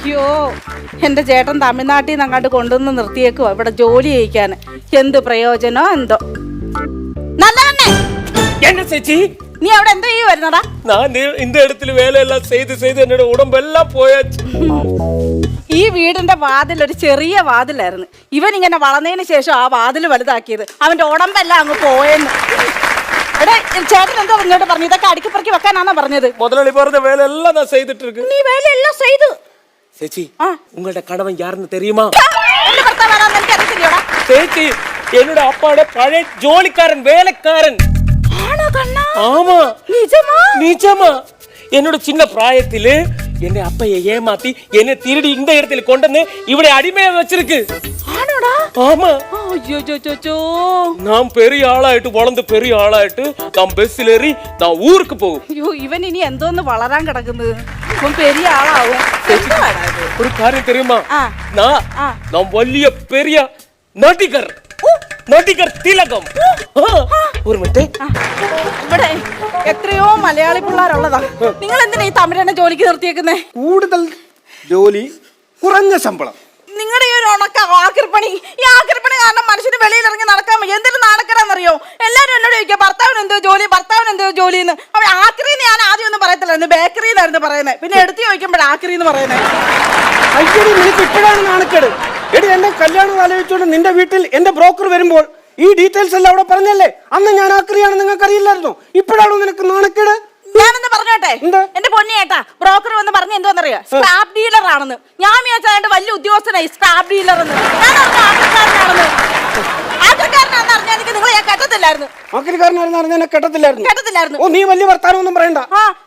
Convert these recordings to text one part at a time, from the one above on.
അയ്യോ എന്റെ ചേട്ടൻ തമിഴ്നാട്ടിൽ നിന്ന് അങ്ങോട്ട് കൊണ്ടുവന്ന് നിർത്തിയേക്കുവാ ഇവിടെ ജോലി ചെയ്യിക്കാൻ എന്ത് പ്രയോജനോ എന്തോ നല്ല തന്നെ என்ன சேச்சி നീ അവിടെ എന്തോ ഈ വരുന്നടാ நான் இந்த- இந்த இடத்துல வேலையெல்லாம் செய்து செய்து என்னோட உடம்பெல்லாம் போயாச்சு ഈ വീടിന്റെ വാതിൽ ഒരു ചെറിയ വാതിലായിരുന്നു ഇവൻ ഇങ്ങനെ വളർന്നതിന് ശേഷം ആ വാതിൽ വലുതാക്കിയത് അവന്റെ ഉടമ്പെല്ലാം അങ്ങ് പോയെന്ന് എടാ ചേട്ടൻ എന്തോ ഇങ്ങോട്ട് പറഞ്ഞു ഇതൊക്കെ അടുക്കിപ്പറക്കി വെക്കാനാണോ പറഞ്ഞത് முதலாளி പറഞ്ഞ வேலையெல்லாம் நான் செய்துட்டு இருக்கு നീ വേലയെല്ലാം ചെയ്തു சேச்சி ஆ. உங்கள்ட்ட கணவன் யாருன்னு தெரியுமா എന്റെ ഭർത്താവാരാന്ന് എനിക്ക് അറിയത്തില്ലയോടാ சேச்சி என்னோட அப்பாவோட பழைய ஜோலிக்காரன் வேலைக்காரன் ആണോ കണ്ണാ ஆமா നിജമാ நிஜமா என்னோட சின்ன பிராயத்திலே என்னை அப்பைய ஏமாத்தி என்னை திருடி இந்த இடத்துல கொண்டு வந்து இவனை அடிமையா வச்சிருக்கு ആണോടാ ஆமா അയ്യോ ചോ ചോ ചോ நான் பெரிய ஆளாயிட்டு வளர்ந்து பெரிய ஆளாயிட்டு நான் பஸ்ல ஏறி நான் ஊருக்கு போகும் അയ്യോ ഇവൻ ഇനി എന്തോന്ന് വളരാൻ കിടക്കുന്നത് ഇവൻ പെരിയ ആളാവും എന്തുവാടാ ഇത്? ஒரு காரியம் தெரியுமா ஆ. நான் ஆ. நான் வலிய பெரிய நடிகர் நடிகர் திலகம் ஆ. ஒரு மினிட் ആ, ഇവിടെ എത്രയോ മലയാളി പിള്ളേരുള്ളതാ നിങ്ങൾ എന്തിനാ ഈ തമിഴനെ ജോലിക്ക് നിർത്തിയേക്കുന്നേ കൂടുതൽ ജോലി കുറഞ്ഞ ശമ്പളം നിങ്ങളുടെ ഈ ഒരു ഉണക്ക ആക്രിപ്പണി ഈ ആക്രിപ്പണി കാരണം മനുഷ്യന് വെളിയിൽ ഇറങ്ങി നടക്കാൻ വയ്യ എന്തൊരു നാണക്കരാന്നറിയോ എല്ലാരും എന്നോട് ചോദിക്കുക ഭർത്താവിന് എന്തോ ജോലി ഭർത്താവിന് എന്തോ ജോലി എന്ന് അവൻ ആക്രിന്ന് ഞാൻ ആദ്യം ഒന്നും പറയത്തില്ലായിരുന്നു ബേക്കറിന്നായിരുന്നു പറയുന്നത്. പിന്നെ എടുത്തു ചോദിക്കുമ്പോൾ ആക്രി എന്ന് പറയുന്നത്. അയ്യടി നിനക്ക് ഇപ്പോഴാണ് നാണക്കേട്. എടി എന്റെ കല്യാണം ആലോചിച്ചുകൊണ്ട് നിന്റെ വീട്ടിൽ എന്റെ ബ്രോക്കർ വരുമ്പോൾ ഈ ഡീറ്റെയിൽസ് എല്ലാം അവിടെ പറഞ്ഞല്ലേ? അന്ന് ഞാൻ ആക്രിയാണ് നിങ്ങൾക്ക് അറിയില്ലായിരുന്നു ഇപ്പോഴാണോ നിനക്ക് നാണക്കേട്? ഞാനെന്ന് പറഞ്ഞോട്ടെ? എന്റെ പൊന്നി ഏട്ടാ ബ്രോക്കർ വന്ന് പറഞ്ഞ എന്തോന്നറിയോ? സ്ക്രാപ്പ് ഡീലർ ആണെന്ന്. ഞാൻ വിചാരിച്ചാണ്ട് വലിയ ഉദ്യോഗസ്ഥനായി സ്ക്രാപ്പ് ഡീലർ എന്ന്. ഞാൻ ആക്രിക്കാരനാണെന്ന് ആക്രിക്കാരനാണെന്ന് അറിഞ്ഞാൽ എനിക്ക് നിങ്ങളെ ഞാൻ കെട്ടത്തില്ലായിരുന്നു ആക്രിക്കാരനായിരുന്നു അറിഞ്ഞാൽ കെട്ടത്തില്ലായിരുന്നു. കെട്ടത്തില്ലായിരുന്നു. ഓ നീ വലിയ വർത്താനമൊന്നും പറയണ്ട.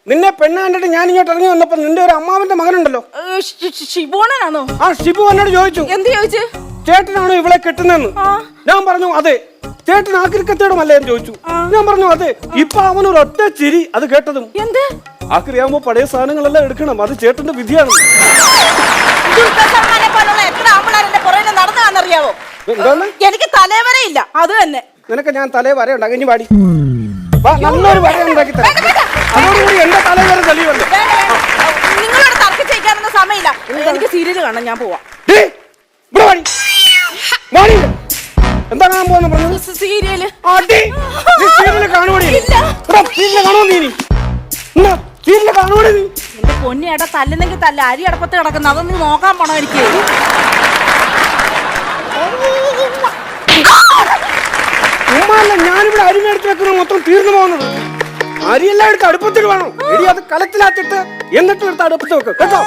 നിന്നെ പെണ്ണ് കണ്ടിട്ട് ഞാൻ ഇങ്ങോട്ട് ഇറങ്ങി വന്നപ്പോ നിന്റെ ഒരു അമ്മാവന്റെ മകനുണ്ടല്ലോ. ശി- ആ ഷിബു എന്നോട് ചോദിച്ചു. എന്ത് ചോദിച്ചു? ചേട്ടനാണോ ഇവളെ കെട്ടുന്നതെന്ന്. ഞാൻ പറഞ്ഞു അതെ. ചേട്ടൻ ആക്രിക്കത്തോടുമല്ലേ എന്ന് ചോദിച്ചു. ഞാൻ പറഞ്ഞു അതെ. ഇപ്പൊ അവനൊരു ഒറ്റ ചിരി അത് കേട്ടതും. എന്ത്? ആക്രിയാകുമ്പോ പഴയ സാധനങ്ങളെല്ലാം എടുക്കണം. അത് ചേട്ടന്റെ വിധിയാണ്. ദുൽഖർ സൽമാനെ എനിക്ക് തലവരയില്ല. അത് തന്നെ. നിനക്ക് ഞാൻ തലേ വര ഉണ്ടാക്കി ഇനി പാടി വാ നല്ലൊരു വര ഉണ്ടാക്കി തരാം. അതോടുകൂടി എന്റെ തലേ വരെ തെളിവല്ലോ നിങ്ങളോട് തർക്കിച്ചേക്കാനൊന്നും സമയമില്ല. എനിക്ക് സീരിയൽ കാണാൻ ഞാൻ പോവാം. വാടി. വാടി. എന്താ കാണാൻ പോകുന്ന പറഞ്ഞത്? സീരിയൽ. സീരിയൽ കാണുവടി നീ? സീരിയൽ കാണുവടി എന്റെ തല്ലുന്നെങ്കിൽ തല്ല. അരി അടപ്പത്ത് കിടക്കുന്ന. അതൊന്നും നോക്കാൻ പോണോ എനിക്ക്. ഉമ്മല്ല ഞാനിവിടെ അരി മേടിച്ച് വെക്കുന്നത് മൊത്തം തീർന്നു പോകുന്നത്. അരിയെല്ലാം എടുത്ത് അടുപ്പത്തിൽ വേണം. എടി അത് കലത്തിലാക്കിട്ട് എന്നിട്ട് എടുത്ത് അടുപ്പത്ത് വെക്കും. കേട്ടോ?